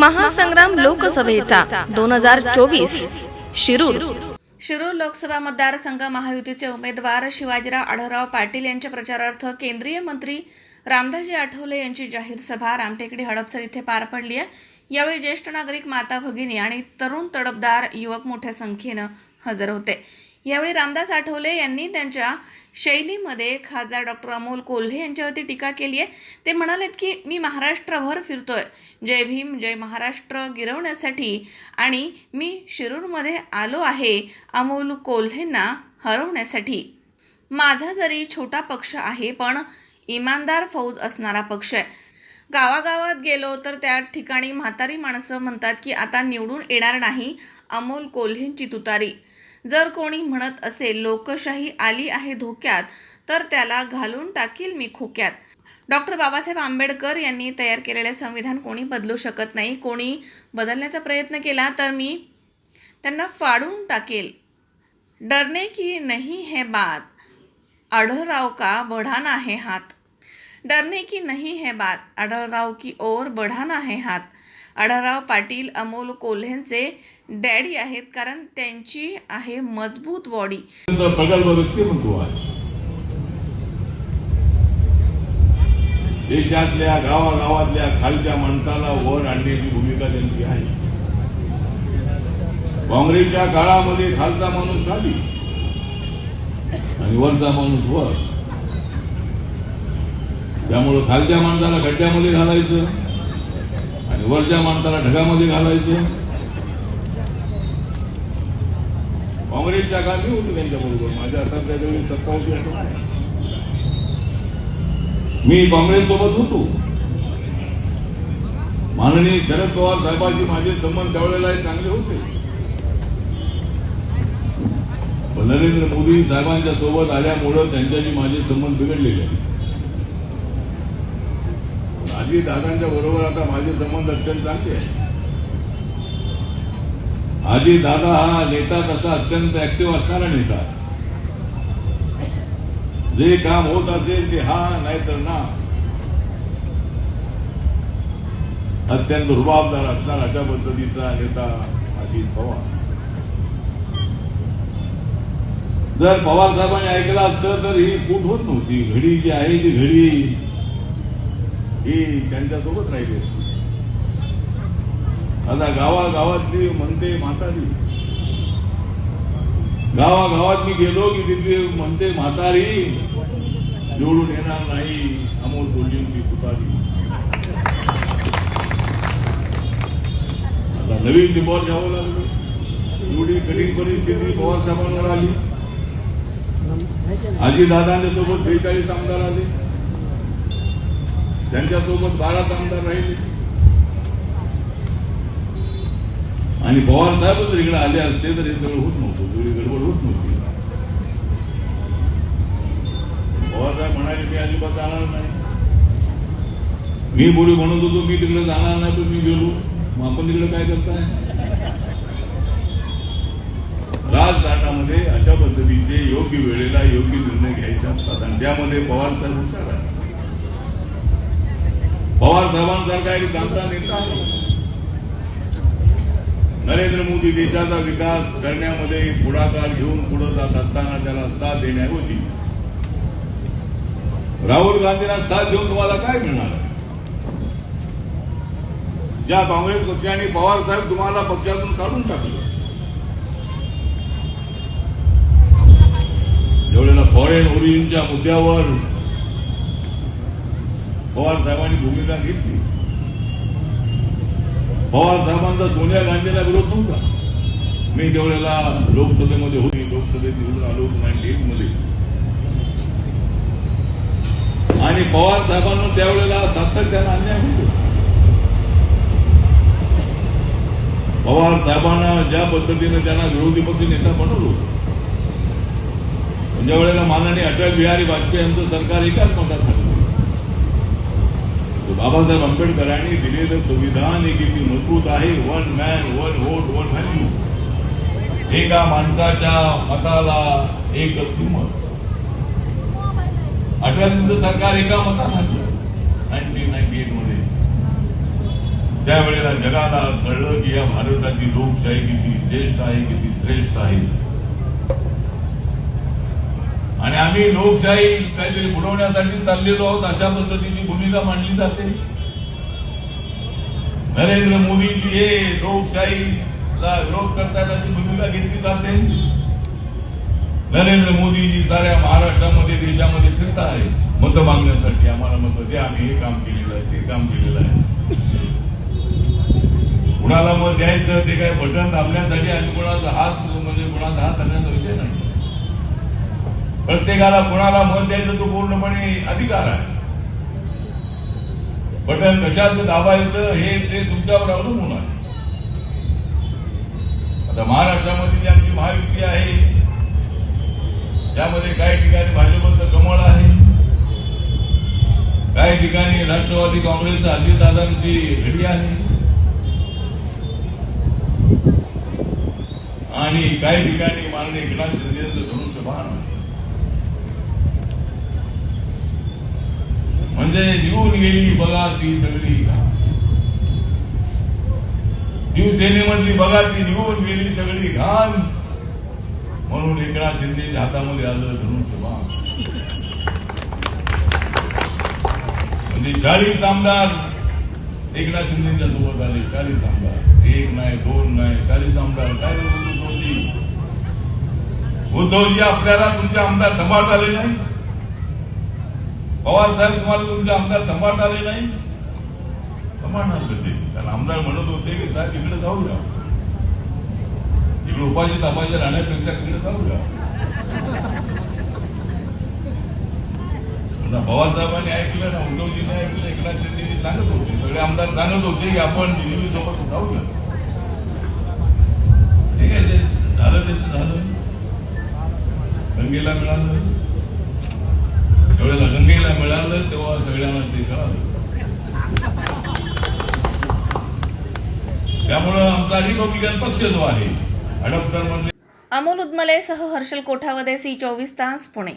महासंग्राम लोकसभेचा दोन हजार चोवीस. शिरूर. शिरूर लोकसभा मतदारसंघ महायुतीचे उमेदवार शिवाजीराव आढळराव पाटील यांच्या प्रचारार्थ केंद्रीय मंत्री रामदासजी आठवले यांची जाहीर सभा रामटेकडी हडपसर इथे पार पडली आहे. यावेळी ज्येष्ठ नागरिक माता भगिनी आणि तरुण तडपदार युवक मोठ्या संख्येनं हजर होते. यावेळी रामदास आठवले यांनी त्यांच्या शैलीमध्ये खासदार डॉक्टर अमोल कोल्हे यांच्यावरती टीका केली आहे. ते म्हणालेत की मी महाराष्ट्रभर फिरतोय. जय भीम जय महाराष्ट्र गिरवण्यासाठी आणि मी शिरूरमध्ये आलो आहे अमोल कोल्हेंना हरवण्यासाठी. माझा जरी छोटा पक्ष आहे पण इमानदार फौज असणारा पक्ष आहे. गावागावात गेलो तर त्या ठिकाणी म्हातारी माणसं म्हणतात की आता निवडून येणार नाही अमोल कोल्हेंची तुतारी. जर कोणी म्हणत असेल लोकशाही आली आहे धोक्यात तर त्याला घालून टाकील मी खोक्यात. डॉक्टर बाबासाहेब आंबेडकर यांनी तयार केलेले संविधान कोणी बदलू शकत नाही. कोणी बदलण्याचा प्रयत्न केला तर मी त्यांना फाडून टाकेल. डरने की नाही है बात. आढळराव का बढ़ाना है हात. डरने की नहीं है बात. आढळराव की ओर बढ़ाना है हात. अढ़राव पाटील अमोल कोल्हेंचे डॅडी आहेत कारण त्यांची आहे मजबूत बॉडी. देशातल्या गावागावातल्या खालच्या माणसाला वर आणण्याची भूमिका त्यांची आहे. काँग्रेसच्या काळामध्ये खालचा माणूस खाली आणि वरचा माणूस वर. त्यामुळं खालच्या माणसाला खड्ड्यामध्ये घालायचं. आणि वरच्या माणसाला ढगामध्ये घालायचं. काँग्रेसच्या गाठी मी होतो त्यांच्याबरोबर माझ्या हातात त्याच्यावेळी सत्ता होती असं. मी काँग्रेस सोबत होतो. माननीय शरद पवार साहेबांशी माझे संबंध त्यावेळेला चांगले होते. पण नरेंद्र मोदी साहेबांच्या सोबत आल्यामुळं त्यांच्याशी माझे संबंध बिघडलेले आहेत. माझी दादांच्या बरोबर आता माझे संबंध अत्यंत चांगले आहेत आजी दादा हा नेता तसा अत्यंत ऍक्टिव्ह असणारा नेता. जे काम होत असेल ते हा नाहीतर ना. अत्यंत रुबाबदार असणार अशा पद्धतीचा नेता अजित पवार. जर पवार साहेबांनी ऐकलं असतं तर ही फूट होत नव्हती? घडी जी आहे ती घडी ही त्यांच्यासोबत राहिली असती. आता गावागावातली म्हणते म्हातारी. गावागावात मी गेलो की तिथे म्हणते म्हातारी निवडून येणार नाही अमोल कोल्हेंची तुतारी आता नवीन सिमोर घ्यावं लागलं. एवढी कठीण परिस्थिती पवार साहेबांवर आली. आजीदादांच्या सोबत बेचाळीस आमदार आले. त्यांच्यासोबत बाराच आमदार राहिले. आणि पवार साहेब जर इकडे आले असते तर हे सगळं होत नव्हतं. तेवढी गडबड होत नव्हती. पवार साहेब म्हणाले मी अजिबात जाणार नाही. मी बोलू म्हणत होतो मी तिकडे जाणार नाही पण मी गेलो. मग आपण तिकडे काय करताय? राजकारणामध्ये अशा पद्धतीचे योग्य वेळेला योग्य निर्णय घ्यायचे असतात. आणि त्यामध्ये पवार साहेब पवार साहेबांसारखा एक जाणता नेता नरेंद्र मोदी देशाचा विकास करण्यामध्ये पुढाकार घेऊन पुढे जात असताना त्याला साथ देण्याऐवजी राहुल गांधींना साथ देऊन तुम्हाला काय मिळणार? ज्या काँग्रेस पक्षाने पवार साहेब तुम्हाला पक्षातून काढून टाकलं. ज्यावेळेला फॉरेन ओरिजिनच्या मुद्द्यावर पवार साहेबांनी भूमिका घेतली. पवार साहेबांचा सोनिया गांधीला विरोध नव्हता. मी ज्यावेळेला लोकसभेमध्ये होती लोकसभेत निवडून आलो नाईन्टी एटमध्ये आणि पवार साहेबांना त्यावेळेला सातत्यानं अन्याय होतो. पवार साहेबांना ज्या पद्धतीने त्यांना विरोधी पक्ष नेता बनवलो ज्या वेळेला माननीय अटल बिहारी वाजपेयी यांचं सरकार एकाच मतात झालं बाबासाहेब आंबेडकरांनी दिलेलं संविधान हे किती मजबूत आहे. One man one vote one value एका माणसाच्या मताला एकच किंमत. अटलजींचं सरकार एका मतासाठी. Nineteen ninety एटमध्ये. त्यावेळेला जगाला कळलं की या भारताची लोकशाही किती ज्येष्ठ आहे किती श्रेष्ठ आहे. आणि आम्ही लोकशाही काहीतरी बुडवण्यासाठी चाललेलो आहोत अशा पद्धतीची भूमिका मांडली जाते. नरेंद्र मोदीजी हे लोकशाहीला विरोध करतात अशी भूमिका घेतली जाते नरेंद्र मोदीजी साऱ्या महाराष्ट्रामध्ये देशामध्ये फिरत आहे. मतं मागण्यासाठी आम्हाला मतं द्या आम्ही हे काम केलेलं आहे ते काम केलेलं आहे. कुणाला मत द्यायचं ते काय बटन दाबण्यासाठी आणि कुणाचा हात म्हणजे कुणाचा हात धरण्याचा विषय नाही. प्रत्येकाला कुणाला मत द्यायचं तो पूर्णपणे अधिकार आहे. बटन कशाचं दाबायचं हे ते तुमच्यावर अवलंबून आहे. आता महाराष्ट्रामध्ये जी आमची महायुती आहे त्यामध्ये काही ठिकाणी भाजपचं कमळ आहे. काही ठिकाणी राष्ट्रवादी काँग्रेसचं अजितदादांची घडी आहे. आणि काही ठिकाणी माननीय एकनाथ म्हणजे निघून गेली बघा ती सगळी. शिवसेने म्हणली बघा ती निघून गेली सगळी घाण. म्हणून एकनाथ शिंदेच्या हातामध्ये आलं धनुष्यबाण. म्हणजे चाळीस आमदार एकनाथ शिंदेच्या सोबत आले चाळीस आमदार. एक नाही दोन नाही चाळीस आमदार. काय उद्धवजी उद्धवजी आपल्याला तुमचे आमदार सांभाळता आले नाही पवार साहेब तुम्हाला तुमचे आमदार सांभाळता आले नाही? सांभाळणार कसे? कारण आमदार म्हणत होते की साहेब तिकडे जाऊया. तिकडे उपाशी तपाशी राहण्यापेक्षा तिकडे जाऊया. आता पवार साहेबांनी ऐकलं ना उद्धवजीने ऐकलं एकनाथ शिंदेनी सांगत होते. सगळे आमदार सांगत होते की आपण दिल्ली सोबत जाऊया. ठीक आहे ते झालं ते झालं. गंगेला मिळालं. तेवढे गंगेला मिळालं तेव्हा सगळ्यांना ते कळालं त्यामुळं आमचा रिपब्लिकन पक्ष जो आहे अडप्टरमध्ये अमोल उदमले सह हर्षल कोठावदे सी चोवीस तास पुणे.